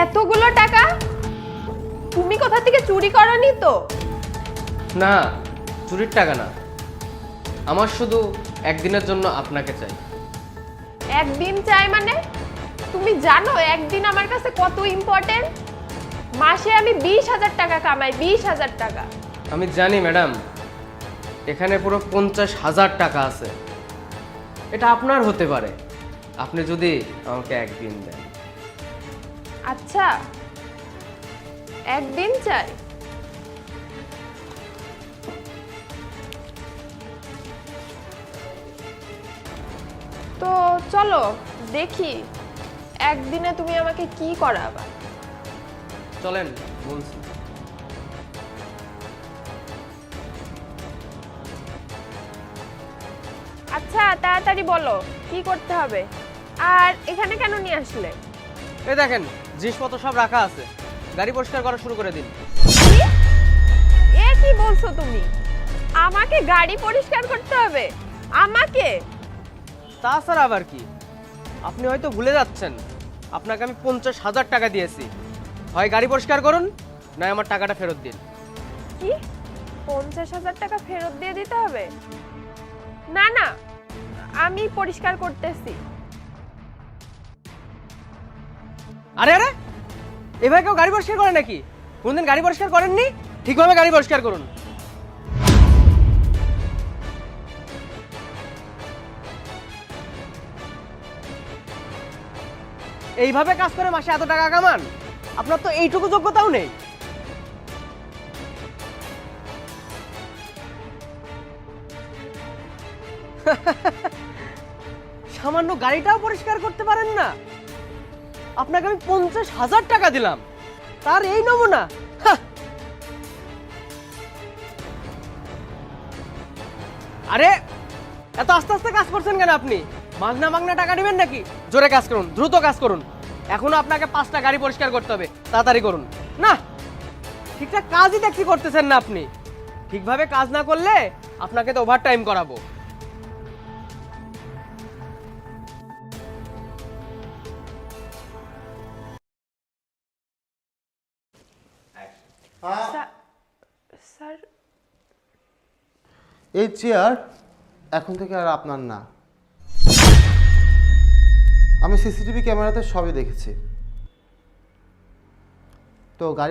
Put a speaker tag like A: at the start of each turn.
A: এতগুলো টাকা? তুমি কোথা থেকে চুরি করনি তো?
B: না চুরির টাকা না। আমার শুধু একদিনের জন্য আপনাকে চাই।
A: একদিন চাই মানে? তুমি জানো একদিন আমার কাছে কত ইম্পর্টেন্ট মাসে আমি বিশ হাজার টাকা কামাই বিশ হাজার টাকা।
B: আমি জানি ম্যাডাম এখানে পুরো পঞ্চাশ হাজার টাকা আছে। এটা আপনার হতে পারে। আপনি যদি আমাকে একদিন দেন।
A: আচ্ছা একদিন চাই। তো চলো দেখি একদিনে তুমি আমাকে কি করাবা?
B: চলেন বলছি।
A: আচ্ছা তাড়াতাড়ি বলো কি করতে হবে? আর এখানে কেন নিয়ে আসলে?
B: এই দেখেন জিনিসপত্র সব রাখা আছে। গাড়ি পরিষ্কার করা শুরু করে দিন?
A: এ কি বলছো তুমি? আমাকে গাড়ি পরিষ্কার করতে হবে? আমাকে?
B: তাছাড়া আবার কি? আপনি হয়তো ভুলে যাচ্ছেন আপনাকে আমি পঞ্চাশ হাজার টাকা দিয়েছি। হয় গাড়ি পরিষ্কার করুন নয় আমার টাকাটা ফেরত দিন।
A: কি? পঞ্চাশ হাজার টাকা ফেরত দিয়ে দিতে হবে? না না আমি পরিষ্কার করতেছি।
B: আরে আরে! এভাবে কেউ গাড়ি পরিষ্কার করে নাকি? কোনদিন গাড়ি পরিষ্কার করেননি? ঠিকভাবে গাড়ি পরিষ্কার করুন। এইভাবে কাজ করে মাসে এত টাকা কামান? আপনার তো এইটুকু যোগ্যতাও নেই। সামান্য গাড়িটাও পরিষ্কার করতে পারেন না। আপনাকে আমি পঞ্চাশ হাজার টাকা দিলাম। তার এই নমুনা। আরে, এত আস্তে আস্তে কাজ করছেন কেন আপনি? মাগনা মাগনা টাকা নেবেন নাকি? জোরে কাজ করুন, দ্রুত কাজ করুন। এখনও আপনাকে পাঁচটা গাড়ি পরিষ্কার করতে হবে। তাড়াতাড়ি করুন। না, ঠিকঠাক কাজই দেখছি করতেছেন না আপনি। ঠিকভাবে কাজ না করলে আপনাকে তো ওভার টাইম করাবো।
A: স্যার।
C: এই চেয়ার এখন থেকে আর আপনার না। আমি সিসিটিভি ক্যামেরাতে সবই দেখেছি। তো গাড়ি